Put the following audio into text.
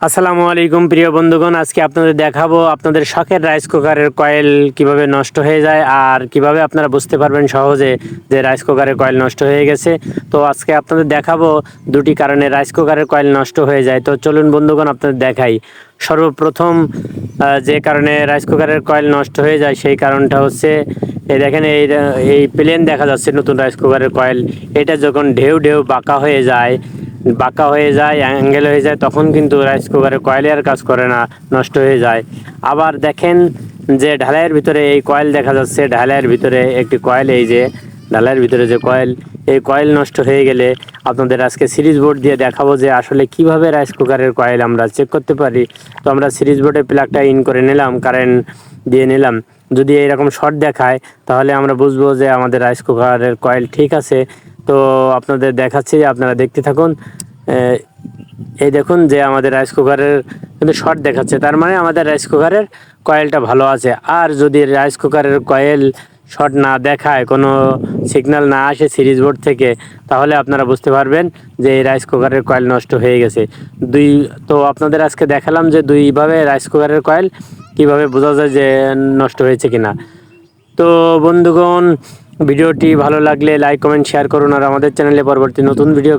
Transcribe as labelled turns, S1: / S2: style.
S1: আসসালামু আলাইকুম, প্রিয় বন্ধুগণ। আজকে আপনাদের দেখাবো আপনাদের শখের রাইস কুকারের কয়েল কীভাবে নষ্ট হয়ে যায় আর কীভাবে আপনারা বুঝতে পারবেন সহজে যে রাইস কুকারের কয়েল নষ্ট হয়ে গেছে। তো আজকে আপনাদের দেখাবো দুটি কারণে রাইস কুকারের কয়েল নষ্ট হয়ে যায়। তো চলুন বন্ধুগণ, আপনাদের দেখাই। সর্বপ্রথম যে কারণে রাইস কুকারের কয়েল নষ্ট হয়ে যায় সেই কারণটা হচ্ছে, এই দেখেন, এই এই প্লেন দেখা যাচ্ছে নতুন রাইস কুকারের কয়েল এটা যখন ঢেউ ঢেউ বাঁকা হয়ে যায় বাঁকা হয়ে যায় অ্যাঙ্গেল হয়ে যায়, তখন কিন্তু রাইস কুকারে কয়েলে আর কাজ করে না, নষ্ট হয়ে যায়। আবার দেখেন যে ঢালাইয়ের ভিতরে এই কয়েল দেখা যাচ্ছে, ঢালাইয়ের ভিতরে একটি কয়েল এই যে ঢালাইয়ের ভিতরে যে কয়েল এই কয়েল নষ্ট হয়ে গেলে আপনাদের আজকে সিরিজ বোর্ড দিয়ে দেখাবো যে আসলে কীভাবে রাইস কুকারের কয়েল আমরা চেক করতে পারি। তো আমরা সিরিজ বোর্ডে প্লাগটা ইন করে নিলাম কারেন্ট দিয়ে নিলাম। যদি এরকম শর্ট দেখায়, তাহলে আমরা বুঝব যে আমাদের রাইস কুকারের কয়েল ঠিক আছে। তো আপনাদের দেখাচ্ছি, আপনারা দেখতে থাকুন। এই দেখুন যে আমাদের রাইস কুকারের কিন্তু শর্ট দেখাচ্ছে। তার মানে আমাদের রাইস কুকারের কয়েলটা ভালো আছে। আর যদি রাইস কুকারের কয়েল শর্ট না দেখায়, কোনো সিগন্যাল না আসে সিরিজ বোর্ড থেকে, তাহলে আপনারা বুঝতে পারবেন যে এই রাইস কুকারের কয়েল নষ্ট হয়ে গেছে। দুই, তো আপনাদের আজকে দেখালাম যে দুইভাবে রাইস কুকারের কয়েল কীভাবে বোঝা যায় যে নষ্ট হয়েছে কিনা। তো বন্ধুগণ ভিডিওটি ভালো লাগলে লাইক কমেন্ট শেয়ার করুন আর আমাদের চ্যানেলে পরবর্তী নতুন ভিডিও